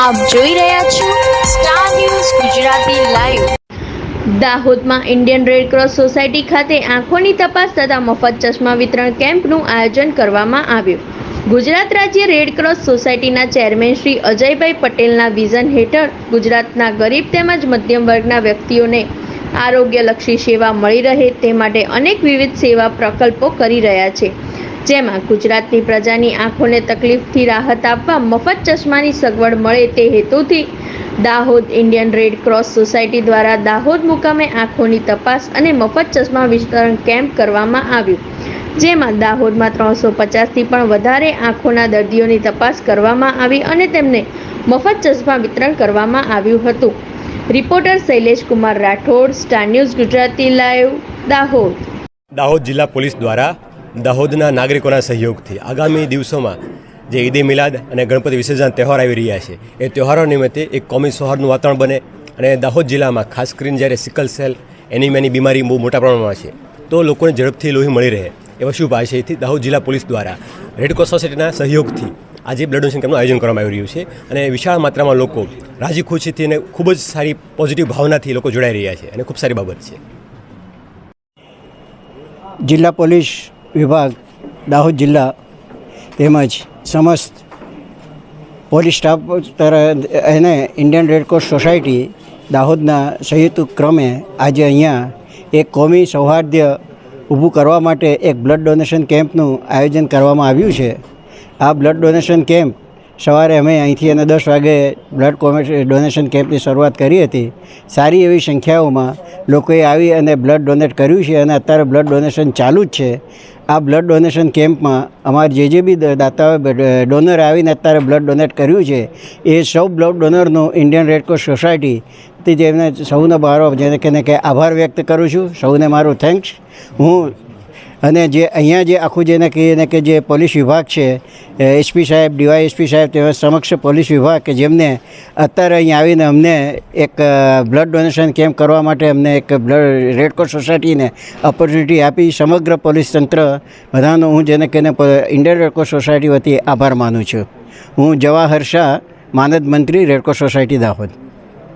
આપ જોઈ રહ્યા છો સ્ટાર ન્યૂઝ ગુજરાતી લાઈવ દાહોદમાં ઇન્ડિયન રેડક્રોસ સોસાયટી ખાતે આંખોની તપાસ તથા મફત ચશ્મા વિતરણ કેમ્પનું આયોજન કરવામાં આવ્યું. ગુજરાત રાજ્ય રેડક્રોસ સોસાયટીના ચેરમેન શ્રી અજયભાઈ પટેલના વિઝન હેઠળ ગુજરાતના ગરીબ તેમજ મધ્યમ વર્ગના વ્યક્તિઓને આરોગ્યલક્ષી સેવા મળી રહે તે માટે અનેક વિવિધ સેવા પ્રકલ્પો કરી રહ્યા છે. જેમાં ગુજરાતની પ્રજાની આંખોને તકલીફથી રાહત આપવા મફત ચશ્માની સગવડ મળે તે હેતુથી Dahod Indian Red Cross Society દ્વારા દાહોદ મુકામે આંખોની તપાસ અને મફત ચશ્મા વિતરણ કેમ્પ કરવામાં આવ્યું. જેમાં દાહોદમાં ત્રણસો પચાસથી પણ વધારે આંખોના દર્દીઓની તપાસ કરવામાં આવી અને તેમને મફત ચશ્મા વિતરણ કરવામાં આવ્યું હતું. Reporter Shailesh Kumar Rathod, Star News Gujarati, live, Dahod. Dahod જિલ્લા પોલીસ દ્વારા દાહોદના નાગરિકોના સહયોગથી આગામી દિવસોમાં જે ઈદ મિલાદ અને ગણપતિ વિસર્જન તહેવાર આવી રહ્યા છે, એ તહેવારો નિમિત્તે એક કોમી સૌહાર્દનું વાતાવરણ બને અને દાહોદ જિલ્લામાં ખાસ કરીને જ્યારે સિકલ સેલ એનિમિયાની બીમારી બહુ મોટા પ્રમાણમાં છે, તો લોકોને ઝડપથી લોહી મળી રહે એવા શુભ આશયથી દાહોદ જિલ્લા પોલીસ દ્વારા રેડક્રોસ સોસાયટીના સહયોગથી આજે બ્લડ ડોનેશન કેમ્પનું આયોજન કરવામાં આવી રહ્યું છે અને વિશાળ માત્રામાં લોકો રાજી ખુશીથી અને ખૂબ જ સારી પોઝિટિવ ભાવનાથી લોકો જોડાઈ રહ્યા છે અને ખૂબ સારી બાબત છે. જિલ્લા પોલીસ વિભાગ, દાહોદ જિલ્લા તેમજ સમસ્ત પોલીસ સ્ટાફ તરફ એને ઇન્ડિયન રેડક્રોસ સોસાયટી દાહોદના સંયુક્ત ક્રમે આજે અહીંયા એક કોમી સૌહાર્દ્ય ઊભું કરવા માટે એક બ્લડ ડોનેશન કેમ્પનું આયોજન કરવામાં આવ્યું છે. આ બ્લડ ડોનેશન કેમ્પ સવારે અમે અહીંથી અને દસ વાગે બ્લડ કોમે ડોનેશન કેમ્પની શરૂઆત કરી હતી. સારી એવી સંખ્યાઓમાં લોકોએ આવી અને બ્લડ ડોનેટ કર્યું છે અને અત્યારે બ્લડ ડોનેશન ચાલુ જ છે. આ બ્લડ ડોનેશન કેમ્પમાં અમારે જે જે બી દાતાઓ ડોનર આવીને અત્યારે બ્લડ ડોનેટ કર્યું છે, એ સૌ બ્લડ ડોનરનો ઇન્ડિયન રેડક્રોસ સોસાયટી તે જેમને સૌનો મારો જેને કે આભાર વ્યક્ત કરું છું. સૌને મારું થેન્ક્સ હું અને જે અહીંયા જે આખું જેને કહીએ ને કે જે પોલીસ વિભાગ છે એસપી સાહેબ ડીવાય એસપી સાહેબ તેમજ સમક્ષ પોલીસ વિભાગ કે જેમને અત્યારે અહીંયા આવીને અમને એક બ્લડ ડોનેશન કેમ્પ કરવા માટે અમને એક બ્લડ રેડક્રોસ સોસાયટીને ઓપોર્ચ્યુનિટી આપી સમગ્ર પોલીસ તંત્ર બધાનો હું જેને કહીને ઇન્ડિયન રેડક્રોસ સોસાયટી વતી આભાર માનું છું. હું જવાહર શાહ, માનદ મંત્રી રેડક્રોસ સોસાયટી દાહોદ.